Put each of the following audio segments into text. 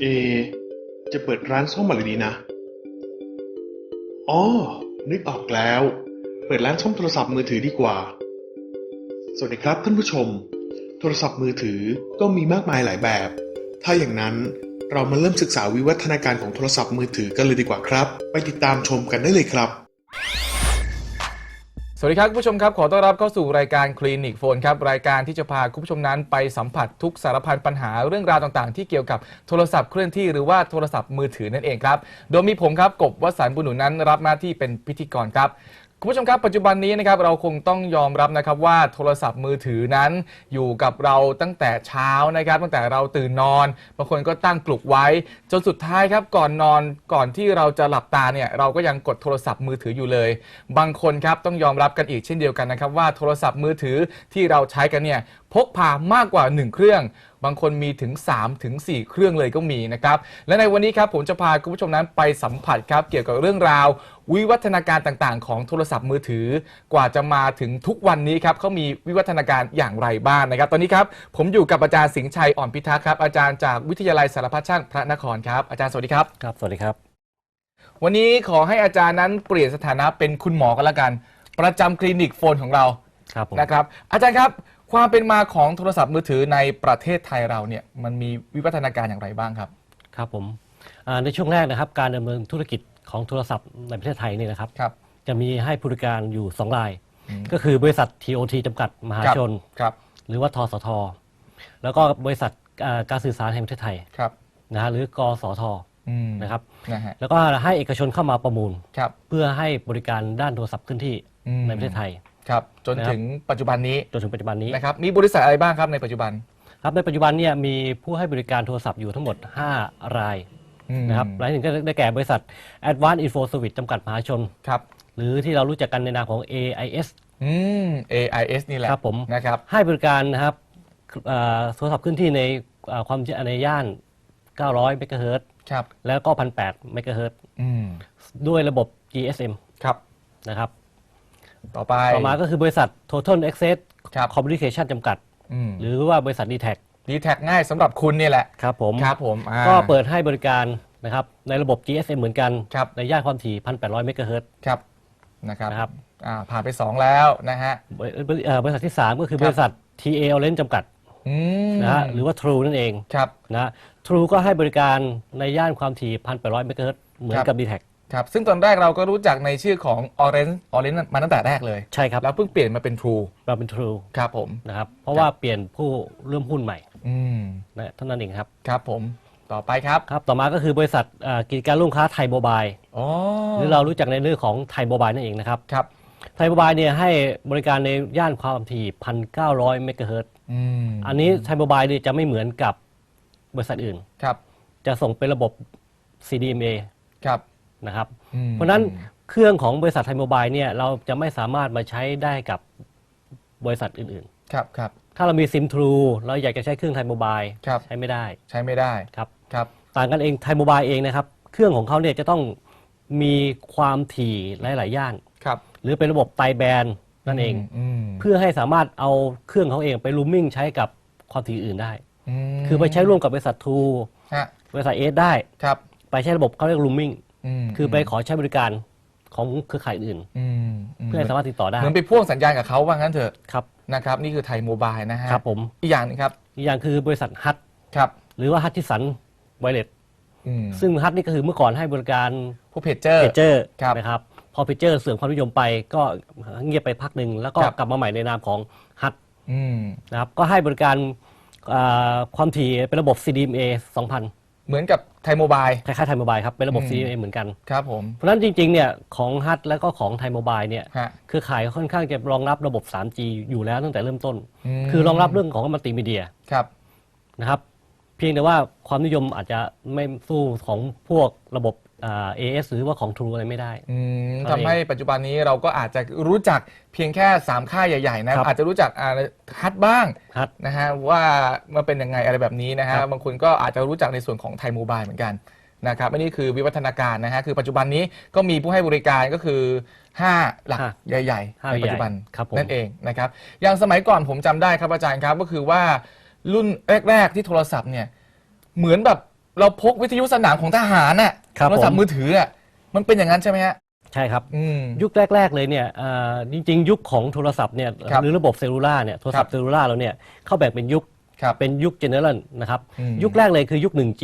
เอ จะเปิดร้านซ่อมอะไรดีนะ อ๋อ นึกออกแล้ว เปิดร้านซ่อมโทรศัพท์มือถือดีกว่า สวัสดีครับท่านผู้ชม โทรศัพท์มือถือก็มีมากมายหลายแบบ ถ้าอย่างนั้นเรามาเริ่มศึกษาวิวัฒนาการของโทรศัพท์มือถือกันเลยดีกว่าครับ ไปติดตามชมกันได้เลยครับ วัสดีครับคุณผู้ชมครับ ขอต้อนรับเข้าสู่รายการคลินิกโฟนครับรายการที่จะพาคุณผู้ชมนั้นไปสัมผัสทุกสารพันปัญหาเรื่องราวต่างๆ ที่เกี่ยวกับโทรศัพท์เคลื่อนที่หรือว่าโทรศัพท์มือถือนั่นเองครับ โดยมีผมครับกบวสันต์บุญหนุนนั้นรับหน้าที่เป็นพิธีกรครับ คุณผู้ชมครับปัจจุบันนี้นะครับเราคงต้องยอมรับนะครับว่าโทรศัพท์มือถือนั้น อยู่กับเราตั้งแต่เช้านะครับ ตั้งแต่เราตื่นนอนบางคนก็ตั้งปลุกไว้ จนสุดท้ายครับก่อนนอนก่อนที่เราจะหลับตาเนี่ยเราก็ยังกดโทรศัพท์มือถืออยู่เลย บางคนครับต้องยอมรับกันอีกเช่นเดียวกันนะครับว่าโทรศัพท์มือถือที่เราใช้กันเนี่ยพกพามากกว่า 1 เครื่อง บางคนมีถึง3ถึง4เครื่องเลยก็มีนะครับ และในวันนี้ครับผมจะพาคุณผู้ชมนั้นไปสัมผัสครับเกี่ยวกับเรื่องราว วิวัฒนาการต่างๆ ของโทรศัพท์มือถือ กว่าจะมาถึงทุกวันนี้ครับเขามีวิวัฒนาการอย่างไรบ้างนะครับ ตอนนี้ครับผมอยู่กับอาจารย์สิงห์ชัยอ่อนพิทักษ์ครับอาจารย์จากวิทยาลัยสารพัดช่างพระนครครับอาจารย์สวัสดีครับ ครับ สวัสดีครับ วันนี้ขอให้อาจารย์นั้นเปลี่ยนสถานะเป็นคุณหมอกันละกัน ประจำคลินิกโฟนของเราครับผมนะครับ อาจารย์ครับ ความเป็นมาของโทรศัพท์มือถือในประเทศไทยเราเนี่ยมันมีวิวัฒนาการอย่างไรบ้างครับ ครับผมอ่าในช่วงแรกนะครับ การดำเนินธุรกิจของโทรศัพท์ในประเทศไทยนี่นะครับ ครับ จะมีให้บริการอยู่ 2 ราย อืม ก็คือบริษัท TOT จำกัดมหาชน ครับหรือว่าทสท แล้วก็บริษัทอ่าการสื่อสารแห่งประเทศไทยครับนะฮะหรือกสทอืมนะครับ นะฮะแล้วก็ให้เอกชนเข้ามาประมูล ครับ เพื่อให้บริการด้านโทรศัพท์เคลื่อนที่อืม ในประเทศไทย ครับจนนะครับถึงปัจจุบันนี้จนถึงปัจจุบันนี้นะครับมีบริษัทอะไรบ้างครับในปัจจุบันครับในปัจจุบันเนี่ยมีผู้ให้บริการโทรศัพท์อยู่ทั้งหมด 5 รายอืมนะครับรายหนึ่งก็ได้แก่บริษัท Advanced Info Service จำกัดมหาชนครับหรือที่เรารู้จักกันในนามของ AIS อืม AIS นี่แหละครับผมนะครับให้บริการนะครับเอ่อโทรศัพท์ขึ้นที่ในเอ่อความในย่าน 900 เมกะเฮิรตซ์ครับแล้วก็ 1,800 เมกะเฮิรตซ์อืมด้วยระบบ GSM ครับนะครับ ต่อไป ต่อมาก็คือบริษัท Total Access ครับ Communication จำกัดอืมหรือว่าบริษัท d t a c ดีแท็ง่ายสำหรับคุณเนี่ยแหละครับผม ครับผมอ่า ก็เปิดให้บริการนะครับในระบบ GSM เหมือนกัน ครับ ในย่านความถี่ 1,800 เมกะเฮิรตซ์ ครับนะครับนะครับ อ่าผ่านไป 2 แล้วนะฮะ บริบริเอ่อบริษัทที่ 3 ก็คือครับ บริษัท TA Orange จำกัดอืมนะฮะหรือว่า True นั่นเองครับ นะ True ก็ให้บริการในย่านความถี่ 1,800 เมกะเฮิรตซ์เหมือนครับกับ d t a c ครับซึ่งตอนแรกเราก็รู้จักในชื่อของ Orange Orange มาตั้งแต่แรกเลย ใช่ครับแล้วเพิ่งเปลี่ยนมาเป็น True เราเป็น True ครับผม นะครับ เพราะว่าเปลี่ยนผู้เริ่มหุ้นใหม่อืมนะเท่านั้นเองครับ ครับผมต่อไปครับครับ ต่อมาก็คือบริษัทอ่ากิจการลูกค้าไทยโมบายอ๋อหรือเรารู้จักในเรื่องของไทยโมบายนั่นเองนะครับ ครับไทยโมบายเนี่ยให้บริการในย่านความถี่1,900เมกะเฮิรตซ์อืมอันนี้ไทยโมบายเนี่ยจะไม่เหมือนกับบริษัทอื่น ครับจะส่งเป็นระบบ CDMA ครับ นะครับอืมเพราะฉะนั้นเครื่องของบริษัทไทยโมบายเนี่ยเราจะไม่สามารถมาใช้ได้กับบริษัทอื่นครับครับๆถ้าเรามีซิมทรูเราอยากจะใช้เครื่องไทยโมบายครับ ใช้ไม่ได้ใช้ไม่ได้ครับ ครับต่างกันเองไทยโมบายเองนะครับ เครื่องของเขาเนี่ยจะต้องมีความถี่หลาย ๆ ย่าน ครับหรือเป็นระบบไตรแบนด์นั่นเองอืมเพื่อให้สามารถเอาเครื่องเขาเองไปรูมมิ่งใช้กับความถี่อื่นได้ มคือไปใช้ร่วมกับบริษัททูฮะบริษัทเอสได้ ครับ ไปใช้ระบบเขาเรียกรูมมิ่งม คือไปขอใช้บริการของเครือข่ายอื่นอืมมเพื่อให้สามารถติดต่อได้เหมือนไปพ่วงสัญญาณกับเขาว่างั้นเถอะครับนะครับนี่คือไทยโมบายนะฮะครับผมอีกอย่างหนึงครับอีกอย่างคือบริษัทฮัทครับหรือว่าฮัททิสันไวเลสอืมซึ่งฮัทนี่ก็คือเมื่อก่อนให้บริการผู้เพจเจอร์เพจเจอร์ครับนะครับพอเพจเจอร์เสื่อมความนิยมไปก็เงียบไปพักหนึ่งแล้วก็ครับกลับมาใหม่ในนามของฮัทอืมนะครับก็ให้บริการอ่าความถี่เป็นระบบ CDMA 2000 เหมือนกับ ไทยโมบายคล้ายๆไทยโมบายครับเป็นระบบอืม CDMA เหมือนกันครับผม เพราะฉะนั้นจริงๆเนี่ยของฮัทแล้วก็ของไทยโมบายเนี่ยฮะเครือข่ายค่อนข้างจะรองรับระบบ 3G อยู่แล้วตั้งแต่เริ่มต้นมคือรองรับเรื่องของมัลติมีเดียครับ นะครับเพียงแต่ว่าความนิยมอาจจะไม่สู้ของพวกระบบ อ่า AS หรือว่าของ True อะไรไม่ได้ อืมเท่านั้นทำให้ปัจจุบันนี้เราก็อาจจะรู้จักเพียงแค่ 3 ค่ายใหญ่ๆนะครับ อาจจะรู้จักอ่าฮัทบ้างฮัทนะฮะว่ามันเป็นยังไงอะไรแบบนี้นะฮะ ครับ บางคนก็อาจจะรู้จักในส่วนของไทยโมบายเหมือนกันนะครับอันนี้คือวิวัฒนาการนะฮะ คือปัจจุบันนี้ก็มีผู้ให้บริการก็คือ 5 หลักห้าใหญ่ๆห้าในปัจจุบันใหญ่ครับผม นั่นเองนะครับ อย่างสมัยก่อนผมจำได้ครับอาจารย์ครับก็คือว่ารุ่นแรก ๆที่โทรศัพท์เนี่ยเหมือนแบบเราพกวิทยุสนามของทหารน่ะ ครับโทรศัพผมท์มือถืออะมันเป็นอย่างนั้นใช่ไหมฮะใช่ครับ อืม ยุคแรก ๆ เลยเนี่ยอ่าจริง ๆ ยุคของโทรศัพท์เนี่ยครับหรือระบบเซลลูล่าเนี่ยโทรศัพท์เซลลูล่าเราเนี่ยเข้าแบ่งเป็นยุคครับเป็นยุคเจเนอเรลนะครับอืม ยุคแรกเลยคือยุค 1G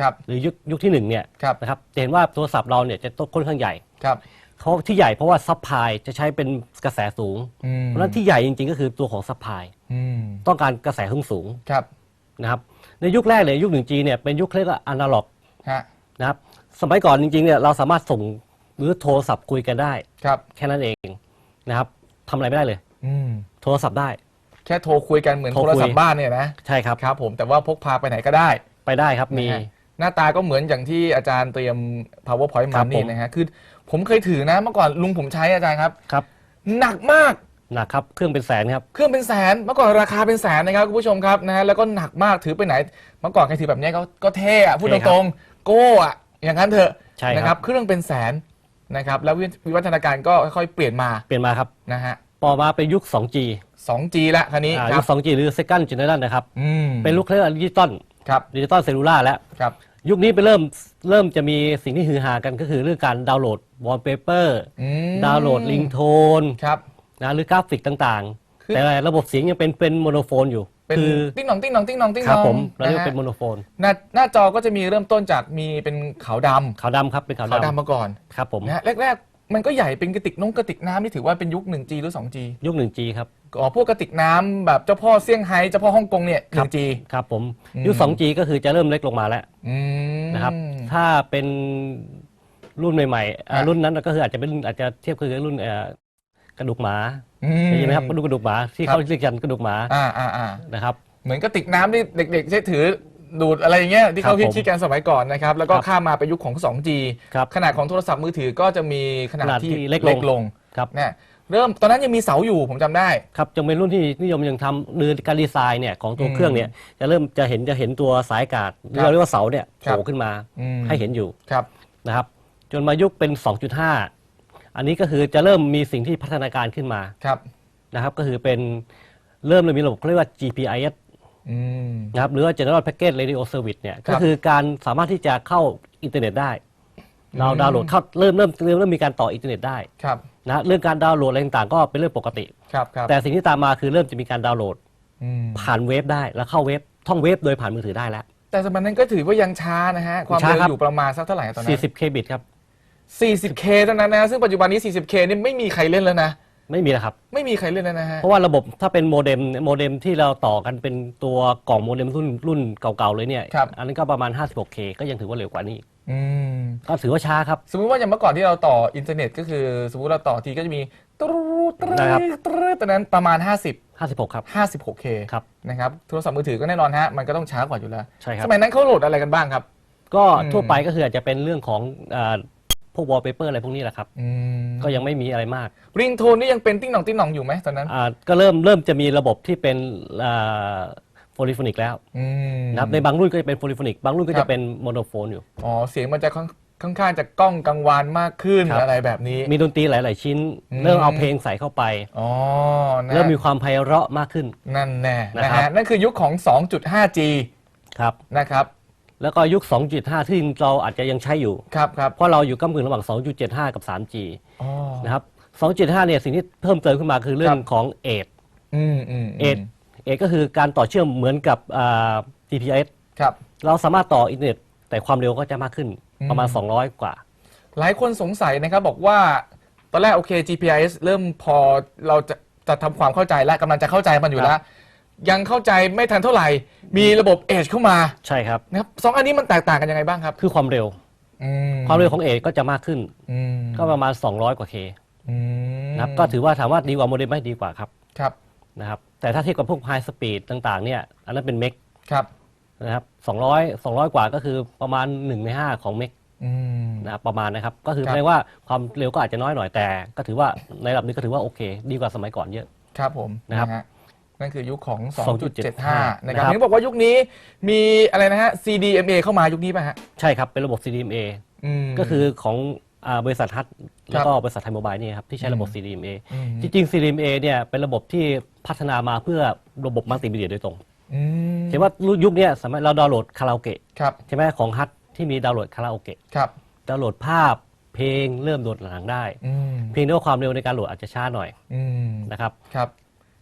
ครับหรือยุคยุคที่1เนี่ยครับนะครับจะเห็นว่าโทรศัพท์เราเนี่ยจะต้องค่อนข้างใหญ่ครับ เขาที่ใหญ่เพราะว่าซัพพลายจะใช้เป็นกระแสสูง อืม เพราะฉะนั้นที่ใหญ่จริง ๆ ก็คือตัวของซัพพลายอืมต้องการกระแสสูงสูงครับๆนะครับในยุคแรกเลยยุค 1G เนี่ยเป็นยุคเรียกว่าอนาล็อกฮะนะครับ สมัยก่อนจริงๆเนี่ยเราสามารถส่งหรือโทรศัพท์คุยกันได้ ครับ แค่นั้นเองนะครับทำอะไรไม่ได้เลย อืม โทรศัพท์ได้ แค่โทรคุยกันเหมือนโทรโทรศัพคุท์ยบ้านเนี่ยนะ ใช่ครับ ครับผมแต่ว่าพกพาไปไหนก็ได้ไปได้ครับมี นะฮะหน้าตาก็เหมือนอย่างที่อาจารย์เตรียม powerpoint ครัมาบนี่ผม นะฮะคือผมเคยถือนะเมื่อก่อนลุงผมใช้อาจารย์ครับ ครับหนักมากนะครับเครื่องเป็นแสนครับ เครื่องเป็นแสนเมื่อก่อนราคาเป็นแสนนะครับคุณผู้ชมครับนะฮะแล้วก็หนักมากถือไปไหน เมื่อก่อนใครถือแบบเนี้ยก็ก็เท่อะพูดเท่ตครับ รงๆโก้อะ อย่างนั้นเถอะใช่ครับ นะครับ เครื่องเป็นแสนนะครับ แล้ววิวิวัฒนาการก็ค่อยๆเปลี่ยนมาเปลี่ยนมาครับนะฮะ ต่อมาเป็นยุค 2G 2G ละคันนี้อ่าคยุรับค 2G หรือ second generation นะครับ อืมเป็นลูกเรียกว่าดิจิตอลครับดิจิตอลเซลลูล่าแล้ว ครับยุคนี้ไปเริ่มเริ่มจะมีสิ่งที่ฮือฮากันก็คือเรื่องการดาวน์โหลดวอลเปเปอร์อืมดาวน์โหลดลิงโทนครับ นะหรือกราฟิกต่างคือ ๆ แต่ระบบเสียงยังเป็นเป็นโมโนโฟนอยู่ เป็นคือ ติ้งหนองติ้งหนองติ้งหนองติ้งหคนรับองผมเราเรียกนะว่าฮะเป็นโมโนโฟนหน้าหน้าจอก็จะมีเริ่มต้นจากมีเป็นขาวดำขาวดำครับเป็นขาวขาวดำดำมาก่อนครับผมนะฮะแรกๆ มันก็ใหญ่เป็นกระติกน้องกระติกน้ำนี่ถือว่าเป็นยุค 1G หรือ 2G ยุค 1G ครับอ๋อพวกกระติกน้ำแบบเจ้าพ่อเซี่ยงไฮ้เจ้าพ่อฮ่องกงเนี่ยครับ 1G ครับผมอืมยุค 2G ก็คือจะเริ่มเล็กลงมาแล้วอืม นะครับถ้าเป็นรุ่นใหม่ๆอ่าฮะรุ่นนั้นก็คืออาจจะเป็นรุ่นอาจจะเทียบคือรุ่นเอ่อ กระดูกหมาอืมใช่ไหมครับกระดูกกระดูกหมาที่ครับ เขาเรียกกันกระดูกหมาอ่าอ่าอ่านะครับ เหมือนกระติกน้ำที่เด็กๆใช้ถือดูดอะไรอย่างเงี้ยที่เขาครับผมคิดกันสมัยก่อนนะครับ แล้วก็ครับข้ามมาเป็นยุคของ 2G ครับขนาดของโทรศัพท์มือถือก็จะมีขนาดขนาดที่ที่เล็กลงเล็กลงครับนะเริ่มตอนนั้นยังมีเสาอยู่ผมจำได้ ครับจึงเป็นรุ่นที่นิยมยังทำหรือการดีไซน์เนี่ยของตัวอืมเครื่องเนี่ยจะเริ่มจะเห็นจะเห็นตัวสายอากาศหรือเราเรียกว่าเสาเนี่ยครัโผบล่ขึ้นมาอืม ให้เห็นอยู่ครับ นะครับ จนมายุคเป็น 2.5 อันนี้ก็คือจะเริ่มมีสิ่งที่พัฒนาการขึ้นมาครับนะครับ ก็คือเป็นเริ่มเลยมีระบบเขาเรียกว่า GPIS อืม นะครับหรือว่า General Packet Radio Service เนี่ยครัก็บคือการสามารถที่จะเข้าอินเทอร์เน็ตได้ เราอืมดาวน์โหลดเข้าเริ่มเริ่มเริ่มเริ่มมีการต่ออินเทอร์เน็ตได้ครับนะเรื่องการดาวน์โหลดอะไรต่างๆก็เป็นเรื่องปกติ ครับครับแต่สิ่งที่ตามมาคือเริ่มจะมีการดาวน์โหลดอืมผ่านเว็บได้แล้วเข้าเว็บท่องเว็บโดยผ่านมือถือได้แล้ว แต่สมัยนั้นก็ถือว่ายังช้านะฮะ ความช้าเร็วครับ อยู่ประมาณสักเท่าไหร่ตอนนั้น40 k bit ครับ 40K เท่านั้นนะซึ่งปัจจุบันนี้ 40K นี่ไม่มีใครเล่นแล้วนะ ไม่มีแล้วครับ ไม่มีใครเล่นแล้วนะฮะ เพราะว่าระบบถ้าเป็นโมเด็มโมเด็มที่เราต่อกันเป็นตัวกล่องโมเด็มรุ่นรุ่นเก่าๆเลยเนี่ย ครับ อันนั้นก็ประมาณ 56K ก็ยังถือว่าเร็วกว่านี้ อืมก็ถือว่าช้าครับ สมมุติว่าอย่างเมื่อก่อนที่เราต่ออินเทอร์เน็ตก็คือ สมมติเราต่อทีก็จะมีตรูตรูนะครับ ตรูตอนนั้นประมาณ 50 56 ครับ 56K ครับ นะครับโทรศัพท์มือถือก็แน่นอนฮะมันก็ต้องช้ากว่าอยู่แล้ว ใช่ครับ สมัยนั้นเขาโหลดอะไรกันบ้างครับ ก็อืมทั่วไปก็คืออาจจะเป็นเรื่องของอ่า พวกวอลเปเปอร์อะไรพวกนี้แหละครับ อืมก็ยังไม่มีอะไรมากริงโทนนี่ยังเป็นติ้งหนองติ้งหนองอยู่ไหมตอนนั้นอ่าก็เริ่มเริ่มจะมีระบบที่เป็นโฟลิฟอนิกแล้วอืมนะครับในบางรุ่นก็จะเป็นโฟลิฟอนิกบางรุ่นก็ครัจะบเป็นโมโนโฟนอยู่ อ๋อเสียงมันจะค่อนค่อนข้างจะก้องกังวานมากขึ้นครับ อะไรแบบนี้ มีดนตรีหลาย ๆ ชิ้น อืม เริ่มเอาเพลงใส่เข้าไป อ๋อนะเริ่มมีความไพเราะมากขึ้น นั่นแน่นะนะครับฮะ นั่นคือยุคของ 2.5G ครับ นะครับ แล้วก็ยุค 2.5 ที่เราอาจจะยังใช้อยู่ ครับครับเพราะเราอยู่กำกึ่งระหว่าง 2.75 กับ 3G อ๋อนะครับ 2.5 เนี่ยสิ่งที่เพิ่มเติมขึ้นมาคือเรื่อคงรับของเอทอืมอืมเอทเอทก็คือการต่อเชื่อมเหมือนกับอ่า GPS ครับ เราสามารถต่ออินเทอร์เน็ตแต่ความเร็วก็จะมากขึ้นอืมประมาณ 200 กว่า หลายคนสงสัยนะครับบอกว่าตอนแรกโอเค GPS เริ่มพอเราจะจะทำความเข้าใจแล้วกำลังจะเข้าใจมันอยู่แล้ว ยังเข้าใจไม่ทันเท่าไหร่ มีระบบ Edge เข้ามาใช่ครับ นะครับสองอันนี้มันแตกต่างกันยังไงบ้างครับคือความเร็ว อืความเร็วของเอทก็จะมากขึ้น อืมก็ประมาณ 200 กว่า K อืมนะครับก็ถือว่าถามว่าดีกว่าโมเด็มไหมดีกว่าครับครับนะครับแต่ถ้าเทียบกับพวกไฮสปีดต่างๆเนี่ยอันนั้นเป็นเมกครับนะครับ200 200 กว่าก็คือประมาณ 1 ใน 5 ของเมกอืม นะครับประมาณนะครับ ก็คือครับ แปลว่าความเร็วก็อาจจะน้อยหน่อยแต่ ก็ถือว่าในระดับนี้ก็ถือว่าโอเค ดีกว่าสมัยก่อนเยอะ ครับผมนะครับ ฮ นั่นคือยุคของ 2.75 2.75นะครับนะครับนี่บอกว่ายุคนี้มีอะไรนะฮะ CDMA เข้ามายุคนี้ป่ะฮะ ใช่ครับ เป็นระบบ CDMA อืมก็คือของอาบริษัทฮัทคแล้รัวบก็บริษัทไทยโมบายนี่ครับที่ใช้ระบบ CDMA อืมจริงๆ CDMA เนี่ยเป็นระบบที่พัฒนามาเพื่อระบบมัลติมีเดียโดยตรงออืมเห็นว่ายุคเนี้ยสมัยเราดาวน์โหลดคาราโอเกะครับใช่ไหมของฮัทที่มีดาวน์โหลดคาราโอเกะครับดาวน์โหลดภาพเพลงเริ่มโหลดหลังได้อืมเพียงแต่ว่าความเร็วในการโหลดอาจจะช้าหน่อยอืมนะครับครับ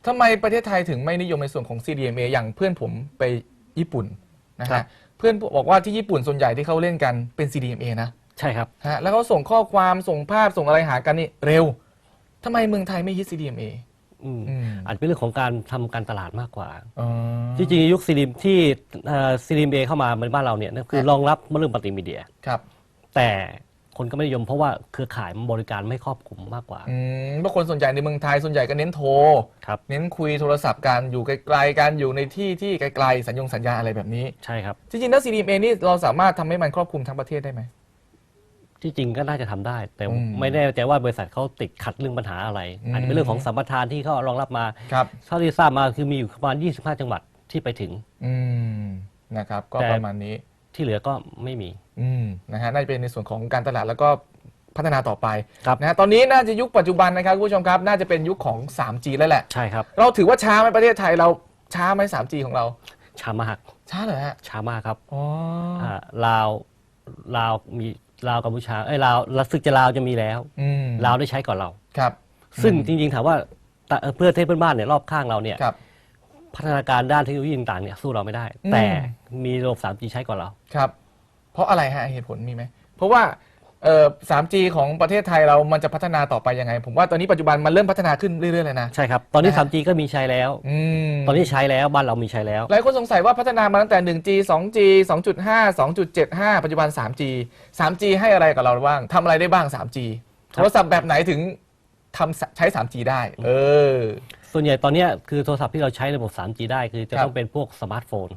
ทำไมประเทศไทยถึงไม่นิยมในส่วนของ CDMA อย่างเพื่อนผมไปญี่ปุ่นนะครัฮะบ เพื่อนบอกว่าที่ญี่ปุ่นส่วนใหญ่ที่เขาเล่นกันเป็น CDMA นะใช่ครับ ฮะแล้วเขาส่งข้อความส่งภาพส่งอะไรหากันนี่เร็วทำไมเมืองไทยไม่ฮิต CDMA อืมอืม อาจจะเป็นเรื่องของการทำการตลาดมากกว่า อ๋อ จริงๆ ยุคซีรีมที่ซีรีมเอเข้ามาในบ้านเราเนี่ยนั่นคือครับ รองรับเรื่องมัลติมีเดีย ครับ แต่ คนก็ไม่นิยมเพราะว่าเครือข่ายมันบริการไม่ครอบคลุมมากกว่า อืมเพราะคนส่วนใหญ่ในเมืองไทยส่วนใหญ่ก็เน้นโทร ครับ เน้นคุยโทรศัพท์กันอยู่ไกลๆกันอยู่ในที่ที่ไกลๆสัญญงสัญญาอะไรแบบนี้ ใช่ครับ จริงๆแล้ว CDMA นี่เราสามารถทำให้มันครอบคลุมทั้งประเทศได้ไหม ที่จริงก็น่าจะทำได้ แต่อืมไม่แน่ใจว่าบริษัทเขาติดขัดเรื่องปัญหาอะไร อืม อาจจะเป็นเรื่องของสัมปทานที่เขารองรับมาครับ เท่าที่ทราบมาคือมีอยู่ประมาณ 25 จังหวัดที่ไปถึง อืมนะครับ ก็แต่ ประมาณนี้ ที่เหลือก็ไม่มี อืมนะฮะน่าจะเป็นในส่วนของการตลาดแล้วก็พัฒนาต่อไปครับ นะฮะตอนนี้น่าจะยุคปัจจุบันนะครับคุณผู้ชมครับน่าจะเป็นยุคของ 3G แล้วแหละ ใช่ครับเราถือว่าช้าไหมประเทศไทยเราช้าไหม 3G ของเรา ช้ามากช้าเหรอฮะช้ามากครับอ๋อออ่าลาวลาวมีลาวกัมพูชาเอ้ยลาวรัสซึกจะลาวจะมีแล้วอืมลาวได้ใช้ก่อนเรา ครับซึ่งอืมจริงๆถามว่าแต่เอ่อเพื่อนเทศเพื่อนบ้านเนี่ยรอบข้างเราเนี่ย ครับ พัฒนาการด้านเทคโนโลยีต่างๆเนี่ยสู้เราไม่ได้ อืม แต่มีระบบ 3G ใช้ก่อนเรา ครับ เพราะอะไรฮะเหตุผลมีไหม เพราะว่าเอ่อ 3G ของประเทศไทยเรามันจะพัฒนาต่อไปยังไง ผมว่าตอนนี้ปัจจุบันมันเริ่มพัฒนาขึ้นเรื่อยๆเลยนะ ใช่ครับ ตอนนี้ นะฮะ 3G ก็มีใช้แล้ว อืมตอนนี้ใช้แล้วบ้านเรามีใช้แล้ว หลายคนสงสัยว่าพัฒนามาตั้งแต่ 1G 2G 2.5 2.75 ปัจจุบัน 3G 3G ให้อะไรกับเราบ้างทำอะไรได้บ้าง 3G โทรศัพท์แบบไหนถึงทำใช้ 3G ได้ เออ ส่วนใหญ่ตอนเนี้ยคือโทรศัพท์ที่เราใช้ระบบ 3G ได้คือจะครับต้องเป็นพวกสมาร์ทโฟน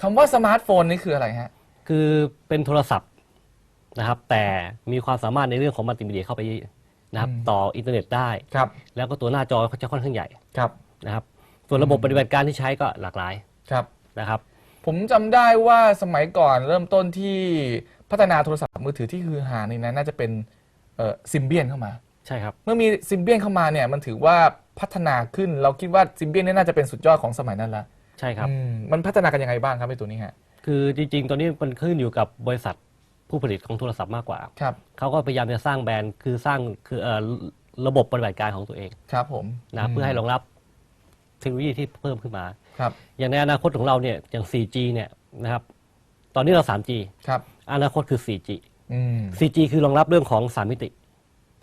คำว่าสมาร์ทโฟนนี่คืออะไรฮะ คือเป็นโทรศัพท์นะครับ แต่มีความสามารถในเรื่องของมัลติมีเดียเข้าไปนะครับอืมต่ออินเทอร์เน็ตได้ ครับ แล้วก็ตัวหน้าจอเขาจะค่อนข้างใหญ่ครับ นะครับ ส่วนระบบปฏิบัติการที่ใช้ก็หลากหลายครับ นะครับ ผมจำได้ว่าสมัยก่อนเริ่มต้นที่พัฒนาโทรศัพท์มือถือที่ฮือฮานี่นะน่าจะเป็นเอ่อซิมเบียนเข้ามา ใช่ครับ เมื่อมีซิมเบียนเข้ามาเนี่ยมันถือว่าพัฒนาขึ้นเราคิดว่าซิมเบียนนี่น่าจะเป็นสุดยอดของสมัยนั้นละใช่ครับ อืมมันพัฒนากันยังไงบ้างครับไอ้ตัวนี้ฮะคือจริงๆ ตอนนี้มันขึ้นอยู่กับบริษัทผู้ผลิตของโทรศัพท์มากกว่า ครับเขาก็พยายามจะสร้างแบรนด์คือสร้างคือเอ่อระบบปฏิบัติการของตัวเองครับผมนะเพื่อให้รองรับเทคโนโลยีที่เพิ่มขึ้นมา ครับอย่างในอนาคตของเราเนี่ยอย่าง 4G เนี่ยนะครับตอนนี้เรา 3G ครับอนาคตคือ 4G อืม 4G คือรองรับเรื่องของ 3 มิติ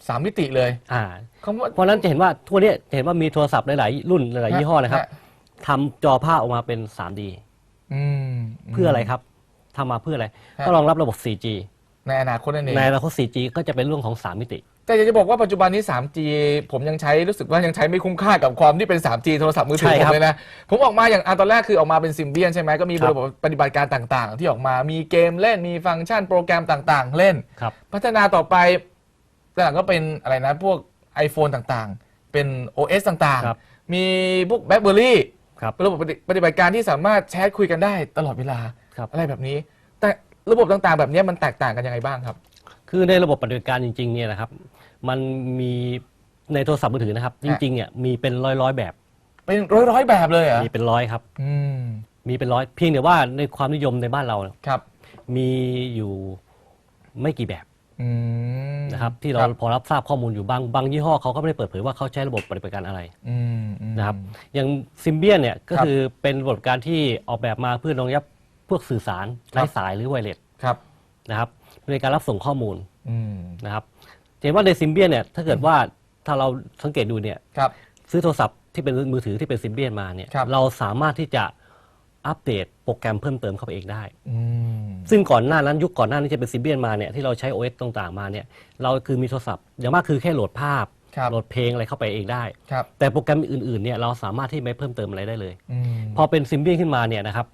สามมิติเลยอ่าคำว่า เพราะฉะนั้นจะเห็นว่าทั่วเนี้ยจะเห็นว่ามีโทรศัพท์หลาย ๆ รุ่นหลาย ๆ ยี่ห้อนะครับฮทำจอภาพออกมาเป็น 3D อืม เพื่ออะไรครับทำมาเพื่ออะไร ฮะ ก็รองรับระบบ 4G ในอนาคตนั่นเอง ในอนาคต 4G ก็จะเป็นเรื่องของ 3 มิติ แต่อยากจะบอกว่าปัจจุบันนี้ 3G ผมยังใช้รู้สึกว่ายังใช้ไม่คุ้มค่ากับความที่เป็น 3G โทรศัพท์มือถือใช่ผครัมบเลยนะ ผมออกมาอย่างอันตอนแรกคือออกมาเป็นซิมเบียนใช่ไหมก็มีครับ ระบบปฏิบัติการต่าง ๆ ที่ออกมามีเกมเล่นมีฟังก์ชันโปรแกรมต่าง ๆ เล่น ครับ พัฒนาต่อไปแต่ หลังก็เป็นอะไรนะพวก iPhone ต่างๆ เป็น OS ต่างครับ ๆ มีพวก BlackBerry ครับระบบปฏิปฏิบัติการที่สามารถแชทคุยกันได้ตลอดเวลา ครับ อะไรแบบนี้ แต่ระบบต่างๆ แบบนี้มันแตกต่างกันยังไงบ้างครับ คือในระบบปฏิบัติการจริงๆเนี่ยนะครับมันมีในโทรศัพท์มือถือนะครับ จริงๆเนี่ยมีเป็นร้อยๆแบบเป็นร้อยๆแบบเลยเหรอมีเป็นร้อยครับ อืมมีเป็นร้อยเพียงแต่ว่าในความนิยมในบ้านเรา ครับ มีอยู่ไม่กี่แบบ อืมนะครับที่เราพอรับทราบข้อมูลอยู่บางบางยี่ห้อเขาก็ไม่ได้เปิดเผยว่าเขาใช้ระบบปฏิบัติการอะไรอืมอืม นะครับอย่างซิมเบียนเนี่ยก็ครับ คือเป็นระบบการที่ออกแบบมาเพื่อรองรับพวกสื่อสารครัไร้บสายหรือไวเลสครับ นะครับในการรับส่งข้อมูลอืมนะครับเห็นว่าในซิมเบียนเนี่ยถ้าเกิดว่าถ้าเราสังเกตดูเนี่ย ครับ ซื้อโทรศัพท์ที่เป็นมือถือที่เป็นซิมเบียนมาเนี่ยครับ เราสามารถที่จะ อัปเดตโปรแกรมเพิ่มเติมเข้าไปเองได้อืมซึ่งก่อนหน้านั้นยุคก่อนหน้านี้จะเป็นซิมเบียนมาเนี่ยที่เราใช้ OS ต่างๆมาเนี่ยเราคือมีโทรศัพท์อย่างมากคือแค่โหลดภาพครับโหลดเพลงอะไรเข้าไปเองได้ครับแต่โปรแกรมอื่นๆเนี่ยเราสามารถที่ไม่เพิ่มเติมอะไรได้เลยอืมพอเป็นซิมเบียนขึ้นมาเนี่ยนะครับ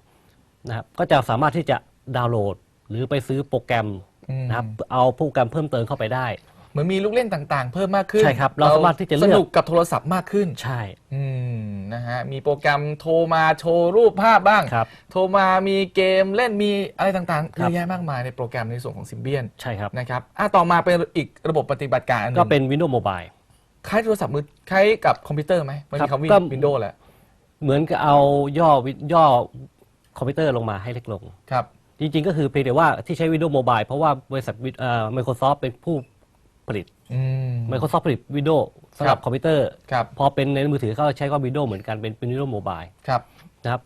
นะครับก็จะสามารถที่จะดาวน์โหลด หรือไปซื้อโปรแกรมอืมนะครับเอาโปรแกรมเพิ่มเติมเข้าไปได้เหมือนมีลูกเล่นต่างๆ เพิ่มมากขึ้นใช่ครับเราสามารถที่จะเลืสอกนุกกับโทรศัพท์มากขึ้นใช่อืม นะฮะ มีโปรแกรมโทรมาโชว์รูปภาพบ้าง ครับ โทรมามีเกมเล่นมีอะไรต่างๆคเยรับอะแยะมากมายในโปรแกรมในส่วนของซิมเบียนใช่ครับ นะครับอะต่อมาเป็นอีกระบบปฏิบัติการอันหนึงก็เป็น Windows Mobile คล้ายโทรศัพท์มือคล้ายกับคอมพิวเตอร์ไหมมันครัมีบคำวิก็นโดว์แหละเหมือนกับเอาย่อวิย่อคอมพิวเตอร์ลงมาให้เล็กลง ครับ จริงๆ ก็คือเพียงแต่ว่าที่ใช้ Windows Mobile เพราะว่าบริษัทเอ่อ Microsoft เป็นผู้ผลิต อืม Microsoft ผลิต Windows สำหรับครับคอมพิวเตอร์ครับพอเป็นในมือถือเขาใช้ก็ Windows เหมือนกันเป็นเป็น Windows Mobile ครับนะครับ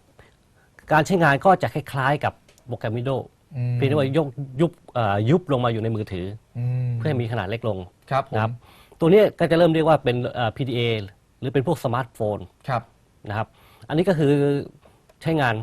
การใช้งานก็จะคล้ายๆกับโปรแกรม Windows มเพียงแต่ว่ายกยุบเอ่อยุบลงมาอยู่ในมือถืออืมเพื่อให้มีขนาดเล็กลงครับผมนะครับ ตัวนี้ก็จะเริ่มเรียกว่าเป็นเอ่อ PDA หรือเป็นพวกสมาร์ทโฟนครับนะครับ อันนี้ก็คือใช้งาน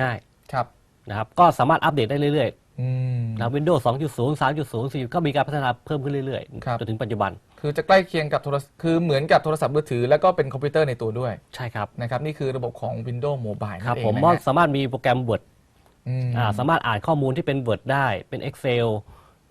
ง่ายครับนะครับ ก็สามารถอัปเดตได้เรื่อยอืมๆนะครับ Windows 2.0 3.0 4ก็มีการพัฒนาเพิ่มขึ้นเรื่อยครับๆจนถึงปัจจุบัน คือจะใกล้เคียงกับโทรศัพท์คือเหมือนกับโทรศัพท์มือถือ แล้วก็เป็นคอมพิวเตอร์ในตัวด้วยใช่ครับนะครับนี่คือระบบของ Windows Mobile ครับ นั่นเองผมนะว่าฮะสามารถมีโปรแกรม Word อืมอ่าสามารถอ่านข้อมูลที่เป็น Word ได้ เป็น Excel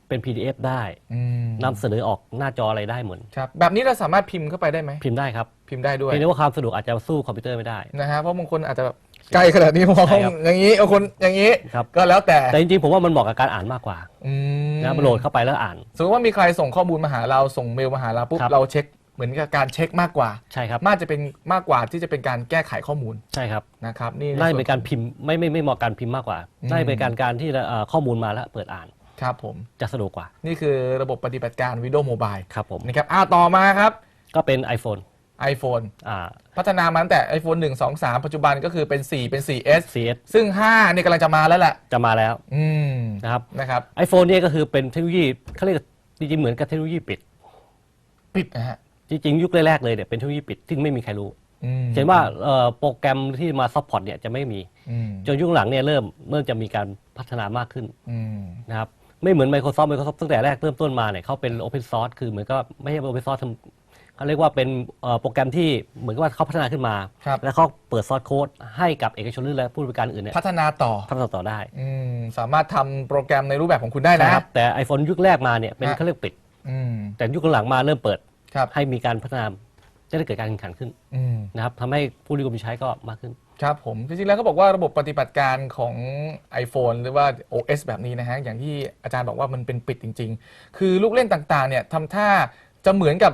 เป็น PDF ได้อืมนำเสนอออกหน้าจออะไรได้เหมือน ครับแบบนี้เราสามารถพิมพ์เข้าไปได้ไหมพิมพ์ได้ครับพิมพ์ได้ด้วย เพียงแต่ว่าความสะดวกอาจจะสู้คอมพิวเตอร์ไม่ได้ นะฮะเพราะบางคนอาจจะแบบ ใกล้ขนาดนี้มองใช่ครับ อย่างนี้บางคนอย่างนี้ครับก็แล้วแต่แต่จริงๆผมว่ามันเหมาะกับการอ่านมากกว่าอืมนะมันโหลดเข้าไปแล้วอ่าน สมมติว่ามีใครส่งข้อมูลมาหาเราส่งเมลมาหาเราปุ๊บครับ เราเช็คเหมือนกับการเช็คมากกว่า ใช่ครับมากจะเป็นมากกว่าที่จะเป็นการแก้ไขข้อมูลใช่ครับนะครับนี่น่าจะส่วเป็นการพิมพ์ไม่ไม่ไม่เหมาะการพิมพ์มากกว่าอืมน่าจะเป็นการการที่เอ่อข้อมูลมาแล้วเปิดอ่านครับผม จะสะดวกกว่านี่คือระบบปฏิบัติการ Windows Mobile ครับผมนะครับอ้าวต่อมาครับ ก็เป็น iPhone iPhone อ่า พัฒนามาตั้งแต่ iPhone 1 2 3 ปัจจุบันก็คือเป็น 4 เป็น 4S CS ซึ่ง 5 เนี่ยกำลังจะมาแล้วแหละจะมาแล้วอืมนะครับ นะครับ iPhone เนี่ยก็คือเป็นเทคโนโลยีเขาเรียกจริงๆเหมือนกับเทคโนโลยีปิด ปิดนะฮะจริงๆ ยุคแรกๆเลยเนี่ยเป็นเทคโนโลยีปิดที่ไม่มีใครรู้ อืมเช่นว่าเอ่อโปรแกรมที่มาซัพพอร์ตเนี่ยจะไม่มี อืมจนยุคหลังเนี่ยเริ่มเริ่มจะมีการพัฒนามากขึ้นอืมนะครับไม่เหมือน Microsoft Microsoft ตั้งแต่แรกเริ่มต้นมาเนี่ยเขาเป็น Open Source คือเหมือนก็ไม่ใช่ Open Source ทำ เขาเรียกว่าเป็นเอ่อโปรแกรมที่เหมือนกับว่าเขาพัฒนาขึ้นมา ครับ แล้วเขาเปิดซอสโค้ดให้กับเอกชนหรือและผู้บริการอื่นเนี่ยพัฒนาต่อพัฒนาต่อได้อืมสามารถทำโปรแกรมในรูปแบบของคุณได้นะ นะครับแต่ iPhone ยุคแรกมาเนี่ยเป็นฮะ เขาเรียกปิด อืมแต่ยุคหลังมาเริ่มเปิดครับให้มีการพัฒนาจะได้เกิดการแข่งขันขึ้นอืม นะครับทำให้ผู้นิยมใช้ก็มากขึ้น ครับผม จริงๆ แล้วเขาบอกว่าระบบปฏิบัติการของ iPhone หรือว่า OS แบบนี้นะฮะ อย่างที่อาจารย์บอกว่ามันเป็นปิดจริง ๆ คือลูกเล่นต่างๆ เนี่ยทำท่าจะเหมือนกับ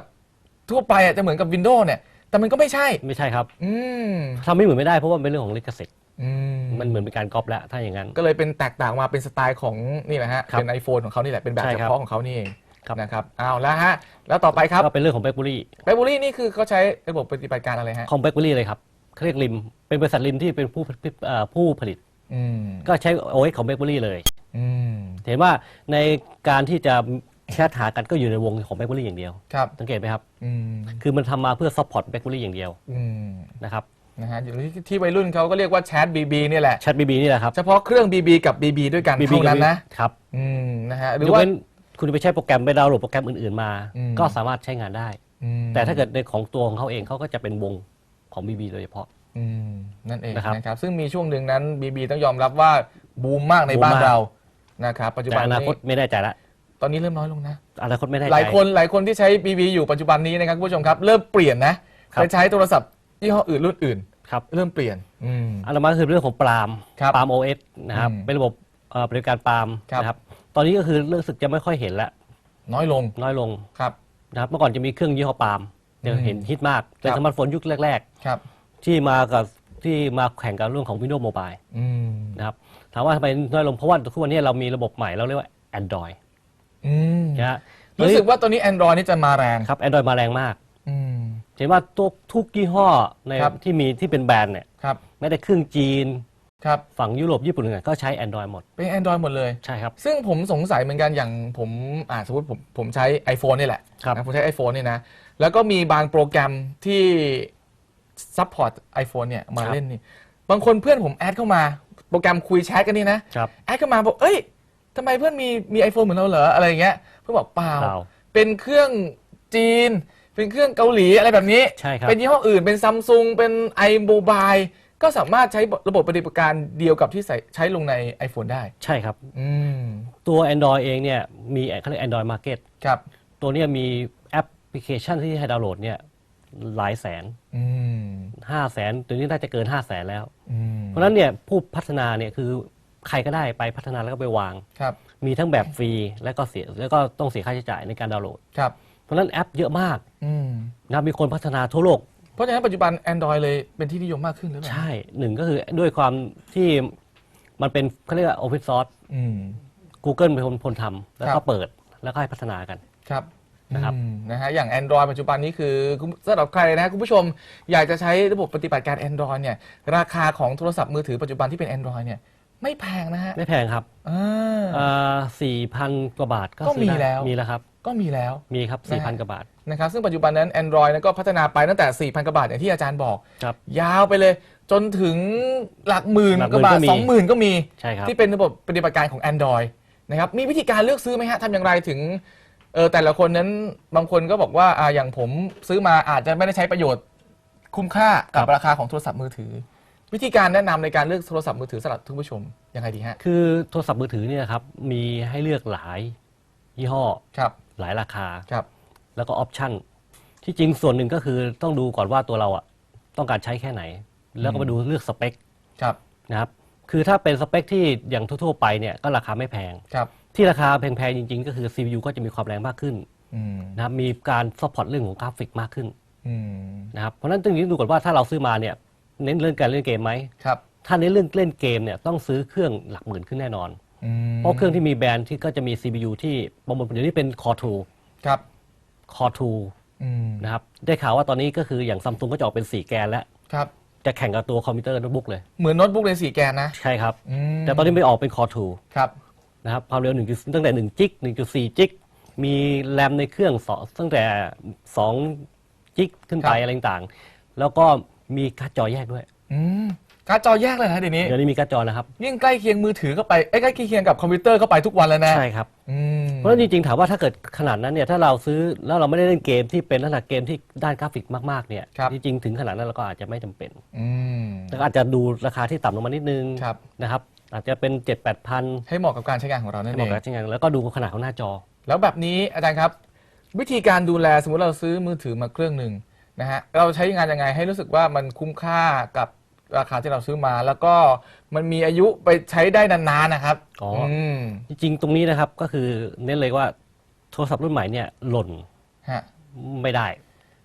ทั่วไปอะจะเหมือนกับ Windows เนี่ย แต่มันก็ไม่ใช่ ไม่ใช่ครับอืมทำไม่เหมือนไม่ได้เพราะว่ามันเป็นเรื่องของลิขสิทธิ์อืมมันเหมือนเป็นการก๊อปแล้วถ้าอย่างนั้น ก็เลยเป็นแตกต่างมาเป็นสไตล์ของนี่แหละฮะ ครับเป็น iPhone ของเขานี่แหละ เป็นแบบใช่เฉครับพาะของเขานี่เองครับ นะครับเอาแล้วฮะ แล้วต่อไปครับก็เป็นเรื่องของแบล็คเบอรี่ไบบูรี่นี่คือเขาใช้ระบบปฏิบัติการอะไรฮะของแบล็คเบอรี่เลยครับเขาเรียกริมเป็นบริษัทริมที่เป็นผู้เอ่อผู้ผลิต อืมก็ใช้ OS ของแบล็คเบอรี่เลย อืม เห็นว่าในการที่จะ แชทหากันก็อยู่ในวงของแบล็คเบอรี่อย่างเดียว ครับสังเกตไหมครับ อืมคือมันทำมาเพื่อซัพพอร์ตแบล็คเบอรี่อย่างเดียวอืมนะครับนะฮะอย่างที่ที่วัยรุ่นเขาก็เรียกว่าแชท BB เนี่ยแหละ แชทบีบีนี่แหละครับเฉพาะเครื่อง BB กับ BB ด้วยกัน BB เท่านั้นนะครับอืมนะฮะหรืยอกว่า เว้นคุณไปใช้โปรแกรมไปดาวน์โหลดโปรแกรมอื่นๆมา อืม ก็สามารถใช้งานได้ อืม แต่ถ้าเกิดในของตัวของเขาเองเขาก็จะเป็นวงของ BB โดยเฉพาะ อืมนั่นเองนะครับนะครับ ซึ่งมีช่วงหนึ่งนั้น BB ต้องยอมรับว่าบูมมากในบูมบ้านมาก เรานะครับปัจจุแต่บันอนาคตนี้ไม่แน่ใจละต อนนี้เริ่มน้อยลงนะ อนาคตไม่แน่ใจหลายคนหลายคนที่ใช้ BB อยู่ปัจจุบันนี้นะครับคุณผู้ชมครับ เริ่มเปลี่ยนนะครับไปใช้โทรศัพท์ยี่ห้ออื่นรุ่นอื่น ครับเริ่มเปลี่ยนอืม อันดับมาคือเรื่องของปรามครับปราม OS นะครับ อืมเป็นระบบเอ่อบริการปรามครับ นะครับ ตอนนี้ก็คือรู้สึกจะไม่ค่อยเห็นละน้อยลงน้อยลงครับ นะครับ เมื่อก่อนจะมีเครื่องยี่ห้อปรามจะเห็นฮิตมากเป็นครับ สมาร์ทโฟนยุคแรก ครับๆ ที่มากับที่มาแข่งกับเรื่องของ Windows Mobile อืมนะครับ ถามว่าทำไมน้อยลงเพราะว่าทุกวันนี้เรามีระบบใหม่เราเรียกว่า Android อืมนะฮะรู้สึกว่าตัวนี้ Android นี่จะมาแรงครับ Android มาแรงมาก อืม เห็นว่าทุกทุกยี่ห้อในครับ ที่มีที่เป็นแบรนด์เนี่ยครับไม่ได้เครื่องจีน ครับ ฝั่งยุโรปญี่ปุ่นเนี่ยก็ใช้ Android หมด เป็น Android หมดเลย ใช่ครับ ซึ่งผมสงสัยเหมือนกันอย่างผมอ่าสมมติผมผมใช้ iPhone นี่แหละครับ นะผมใช้ iPhone นี่นะ แล้วก็มีบางโปรแกรมที่ซัพพอร์ต iPhone เนี่ยมาเล่นนี่ บางคนเพื่อนผมแอดเข้ามา โปรแกรมคุยแชทกันนี่นะ ครับ แอดเข้ามาบอก เอ้ย ทำไมเพื่อนมีมี iPhone เหมือนเราเหรออะไรอย่างเงี้ยเพื่อนบอกเปล่า เปล่าเป็นเครื่องจีน เป็นเครื่องเกาหลีอะไรแบบนี้ ใช่ครับ เป็นยี่ห้ออื่นเป็นซัมซุงเป็น iMobile ก็สามารถใช้ระบบปฏิบัติการเดียวกับที่ใส่ใช้ลงใน iPhone ได้ ใช่ครับ อืมตัว Android เองเนี่ยมีเขาเรียก Android Market ครับ ตัวเนี้ยมีแอปพลิเคชันที่ให้ดาวน์โหลดเนี่ยหลายแสนอืมห้าแสนตัวนี้น่าจะเกิน5 0 0แสนแล้ว อืมเพราะฉะนั้นเนี่ยผู้พัฒนาเนี่ยคือ ใครก็ได้ไปพัฒนาแล้วก็ไปวาง ครับ มีทั้งแบบฟรีแล้วก็เสียแล้วก็ต้องเสียค่าใช้จ่ายในการดาวน์โหลด ครับ เพราะฉะนั้นแอปเยอะมากอืมนะครับมีคนพัฒนาทั่วโลก เพราะฉะนั้นปัจจุบัน Android เลยเป็นที่นิยมมากขึ้นหรือเปล่าใช่หนึ่งก็คือด้วยความที่มันเป็นเขาเรียกว่า Open Source อืม Google เป็นคนคนทำแล้วครัก็บ เปิดแล้วก็ให้พัฒนากัน ครับนะครับ อืมนะฮะอย่าง Android ปัจจุบันนี้คือคุณสำหรับใครนะคุณผู้ชมอยากจะใช้ระบบปฏิบัติการ Android เนี่ยราคาของโทรศัพท์มือถือปัจจุบันที่เป็น Android เนี่ย ไม่แพงนะฮะไม่แพงครับอ่า สี่พันกว่าบาทก็ก็ซื้อมีได้แล้ว มีแล้วครับ ก็มีแล้ว มีครับนะสี่พัฮะนกว่าบาท นะครับ ซึ่งปัจจุบันนั้น Android นั้นก็พัฒนาไปตั้งแต่ 4,000กว่าบาทอย่างที่อาจารย์บอก ครับ ยาวไปเลย จนถึงหลักหมื่นหลักหกมื่ว่านบาทก็มี สองหมื่นก็มี ใช่ครับ ที่เป็นระบบปฏิบัติการของ Android นะครับ มีวิธีการเลือกซื้อไหมฮะทำอย่างไรถึงเออแต่ละคนนั้นบางคนก็บอกว่าอ่าอย่างผมซื้อมาอาจจะไม่ได้ใช้ประโยชน์คุ้มค่ากับราคาของโทรศัพท์มือถือ วิธีการแนะนำในการเลือกโทรศัพท์มือถือสำหรับทุกผู้ชมยังไงดีฮะคือโทรศัพท์มือถือเนี่ยครับมีให้เลือกหลายยี่ห้อ ครับหลายราคา ครับ แล้วก็ออปชั่น ที่จริงส่วนหนึ่งก็คือต้องดูก่อนว่าตัวเราอะต้องการใช้แค่ไหน แล้วก็มาดูเลือกสเปคครับ นะครับ คือถ้าเป็นสเปคที่อย่างทั่วๆไปเนี่ยก็ราคาไม่แพง ครับที่ราคาแพงๆจริง ๆ ก็คือ CPU ก็จะมีความแรงมากขึ้นอืมนะครับมีการซัพพอร์ตเรื่องของกราฟิกมากขึ้นอืม นะครับเพราะฉะนั้นตรงนี้ดูก่อนว่าถ้าเราซื้อมาเนี่ย เน้นเรื่องการเล่นเกมไหมครับถ้าเน้นเรื่องเล่นเกมเนี่ยต้องซื้อเครื่องหลักหมื่นขึ้นแน่นอน อืมเพราะเครื่องที่มีแบรนด์ที่ก็จะมี CPU ที่ประมวลเดี๋ยวนี้เป็น Core ครับ 2 Core อืม2นะครับได้ข่าวว่าตอนนี้ก็คืออย่างซัมซุงก็จะออกเป็น 4 แกนแล้ว ครับ จะแข่งกับตัวคอมพิวเตอร์โน้ตบุ๊กเลย เหมือนโน้ตบุ๊กเลยสี่แกนนะใช่ครับ อืมแต่ตอนนี้ไม่ออกเป็น Core ครับ 2นะครับความเร็ว1จุดตั้งแต่1จิก1.4จิกมีแรมในเครื่องสองตั้งแต่2จิกขึ้นไปครับ อะไรต่างๆแล้วก็ มีการ์ดจอแยกด้วย อืมการ์ดจอแยกเลยนะเดี๋ยวนี้เดี๋ยวนี้มีการ์ดจอนะครับยิ่งใกล้เคียงมือถือเข้าไปเอ้ยใกล้เคียงกับคอมพิวเตอร์เข้าไปทุกวันแล้วนะใช่ครับอืมเพราะฉะนั้นจริงๆถามว่าถ้าเกิดขนาดนั้นเนี่ยถ้าเราซื้อแล้วเราไม่ได้เล่นเกมที่เป็นลักษณะเกมที่ด้านกราฟิกมากๆเนี่ยครับจริงๆถึงขนาดนั้นเราก็อาจจะไม่จำเป็นอืมแล้วก็อาจจะดูราคาที่ต่ำลงมานิดนึงครับนะครับอาจจะเป็น 7 8 0 0 0 ให้เหมาะกับการใช้งานของเรานั่นเหเอมาะงกับใช้งานแล้วก็ดูขนาดของหน้าจอ แล้วแบบนี้อาจารย์ครับ วิธีการดูแลสมมติเราซื้อมือถือมาเครื่องหนึ่ง นะฮะเราใช้งานยังไงให้รู้สึกว่ามันคุ้มค่ากับราคาที่เราซื้อมา แล้วก็มันมีอายุไปใช้ได้นานๆนะครับอ๋ออื มจริงๆ ตรงนี้นะครับก็คือเน้นเลยว่าโทรศัพท์รุ่นใหม่เนี่ยหล่นฮะไม่ได้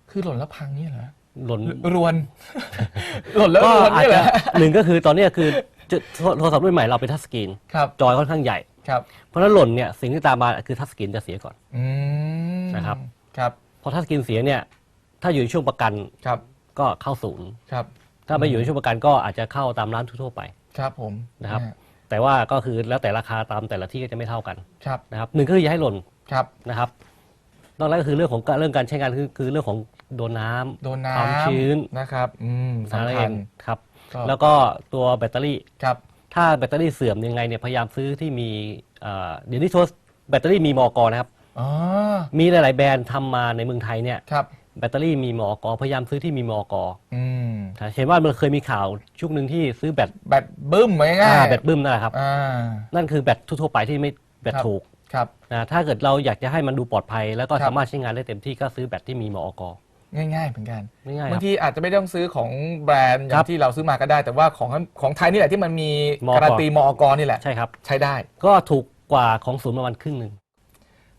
คือหล่นแล้วพังเนี่ยเหรอหล่นรวน หล่นแล้วก็รวนอาจเนี่ยเหรจะอหนึ่งก็คือตอนเนี้ยคือจะโทรศัพท์รุ่นใหม่เราเป็นทัชสกรีนครับจอยค่อนข้างใหญ่ ครับเพราะฉะนั้นหล่นเนี่ยสิ่งที่ตามมาคือทัชสกรีนจะเสียก่อน อืมนะครับ ครับ พอทัชสกรีนเสียเนี่ย ถ้าอยู่ในช่วงประกันครับก็เข้าศูนย์ ครับถ้าไม่อยู่ในช่วงประกันก็อาจจะเข้าตามร้านทั่วๆไปครับผมนะครับฮแต่ว่าก็คือแล้วแต่ราคาตามแต่ละที่ก็จะไม่เท่ากันครับนะครับหนึ่งก็คืออย่าให้หล่นครับนะครับนอกนั้นก็คือเรื่องของการเรื่องการใช้งานคือคือเรื่องของโดนน้ำโดนความน้ำชื้นนะครับอืมนั่นสำเอคัญงครับก็แล้วก็ตัวแบตเตอรี่ครับถ้าแบตเตอรี่เสื่อมยังไงเนี่ยพยายามซื้อที่มีเอ่อเดี๋ยวนี้โทรแบตเตอรี่มีมอกอนะครับอ๋อมีหลาย ๆ แบรนด์ทำมาในเมืองไทยเนี่ยครับ แบตเตอรี่มีมอกอพยายามซื้อที่มีมอกออืมเห็นว่ามันเคยมีข่าวช่วงหนึ่งที่ซื้อแบตแบตบึ้มไหมง่ายอ่าแบตบึ้มนั่นแหละครับ อ่านั่นคือแบตทั่วๆไปที่ไม่แบตครับถูกครับ นะถ้าเกิดเราอยากจะให้มันดูปลอดภัย แล้วก็ครับ สามารถใช้งานได้เต็มที่ก็ซื้อแบตที่มีมอกอง่าย ๆ เหมือนกันง่ายๆคบารังบทีอาจจะไม่ต้องซื้อของแบรนด์อย่าครังบที่เราซื้อมาก็ได้ แต่ว่าของของไทยนี่แหละที่มันมีมอก การันตีมอกนี่แหละ ใช่ครับ ใช้ได้ ก็ถูกกว่าของศูนย์ประมาณครึ่งหนึ่ง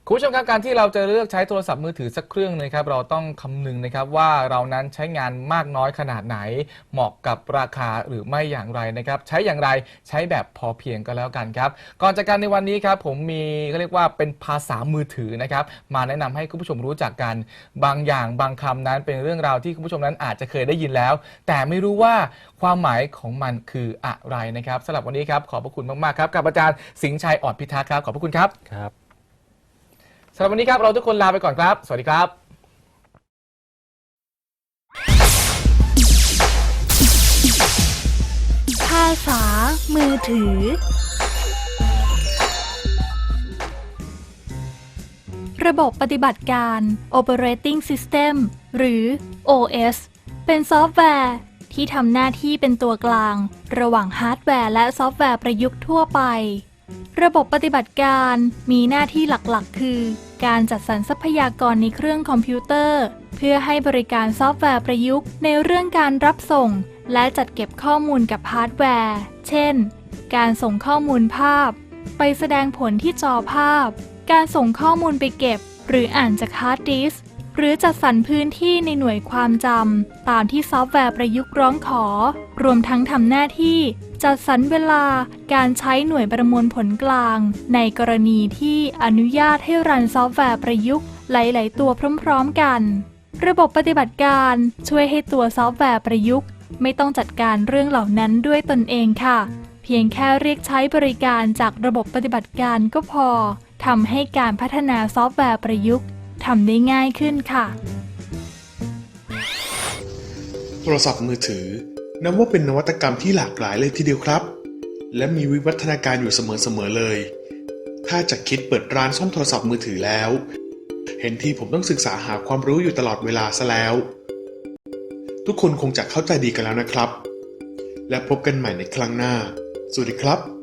คุณผู้ชมครับการที่เราจะเลือกใช้โทรศัพท์มือถือสักเครื่องนะครับ เราต้องคำนึงนะครับว่าเรานั้นใช้งานมากน้อยขนาดไหน เหมาะกับราคาหรือไม่อย่างไรนะครับ ใช้อย่างไรใช้แบบพอเพียงก็แล้วกันครับ ก่อนจากการในวันนี้ครับผมมีเขาเรียกว่าเป็นภาษามือถือนะครับ มาแนะนำให้คุณผู้ชมรู้จักกันบางอย่างบางคำนั้นเป็นเรื่องราวที่คุณผู้ชมนั้นอาจจะเคยได้ยินแล้ว แต่ไม่รู้ว่าความหมายของมันคืออะไรนะครับสำหรับวันนี้ครับขอบพระคุณมากๆครับกับอาจารย์สิงห์ชัยออนพิทักษ์ครับขอบพระคุณครับครับ สำหรับวันนี้ครับเราทุกคนลาไปก่อนครับ สวัสดีครับภาษามือถือ ระบบปฏิบัติการ Operating System หรือ OS เป็นซอฟต์แวร์ ที่ทำหน้าที่เป็นตัวกลาง ระหว่างฮาร์ดแวร์และซอฟต์แวร์ประยุกต์ทั่วไป ระบบปฏิบัติการมีหน้าที่หลักๆ คือ การจัดสรรทรัพยากรในเครื่องคอมพิวเตอร์ เพื่อให้บริการซอฟต์แวร์ประยุกต์ ในเรื่องการรับส่ง และจัดเก็บข้อมูลกับฮาร์ดแวร์ เช่น การส่งข้อมูลภาพ ไปแสดงผลที่จอภาพ การส่งข้อมูลไปเก็บ หรืออ่านจากฮาร์ดดิสก์ หรือจัดสรรพื้นที่ในหน่วยความจำตามที่ซอฟต์แวร์ประยุกต์ร้องขอ รวมทั้งทำหน้าที่ จัดสรรเวลาการใช้หน่วยประมวลผลกลาง ในกรณีที่อนุญาตให้รันซอฟต์แวร์ประยุกต์หลาย ๆ ตัวพร้อม ๆ กัน ระบบปฏิบัติการช่วยให้ตัวซอฟต์แวร์ประยุกต์ ไม่ต้องจัดการเรื่องเหล่านั้นด้วยตนเองค่ะ เพียงแค่เรียกใช้บริการจากระบบปฏิบัติการก็พอทำให้การพัฒนาซอฟต์แวร์ประยุกต์ ทำได้ง่ายขึ้นค่ะ โทรศัพท์มือถือนับว่าเป็นนวัตกรรมที่หลากหลายเลยทีเดียวครับ และมีวิวัฒนาการอยู่เสมอๆเลย ถ้าจะคิดเปิดร้านซ่อมโทรศัพท์มือถือแล้ว เห็นที่ผมต้องศึกษาหาความรู้อยู่ตลอดเวลาซะแล้ว ทุกคนคงจะเข้าใจดีกันแล้วนะครับ และพบกันใหม่ในครั้งหน้า สวัสดีครับ